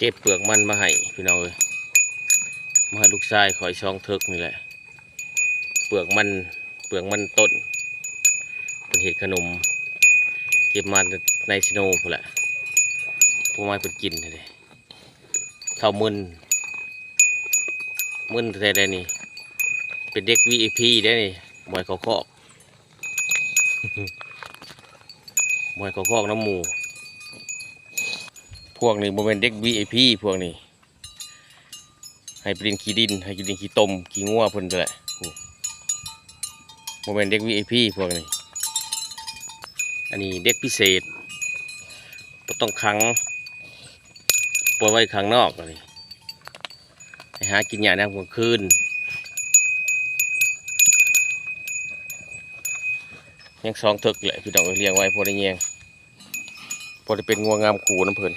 เก็บเปลือกมันมาให้พี่น้องเอ้ยมาให้ลูกชายคอยช่องเทิกนี่แหละ เปลือกมันเปลือกมันต้นเป็นเห็ดขนม เก็บมาในสโนว์พูแหละพวกไม้เป็นกินเลยเข้ามึนมึนแท้ได้นี่ เป็นเด็ก VIP ได้นี่มวยเขาคอกมวยเขาคอกน้ำหมู พวกนี้โมเป็นเด็ก VIP พวกนี้ ให้ปดินขี้ดิน ให้กินดินขี้ต้มขี้งัวพ่นไปแหละโมเป็นเด็ก VIP พวกนี้ อันนี้เด็กพิเศษต้องขังปล่อยไว้ข้างนอกเลยให้หากินยาในกลางคืนยังสองเถกแหละพี่น้องเลี้ยงไว้พอได้แยพอได้เป็นงัวงามขู่น้ำเพิ่น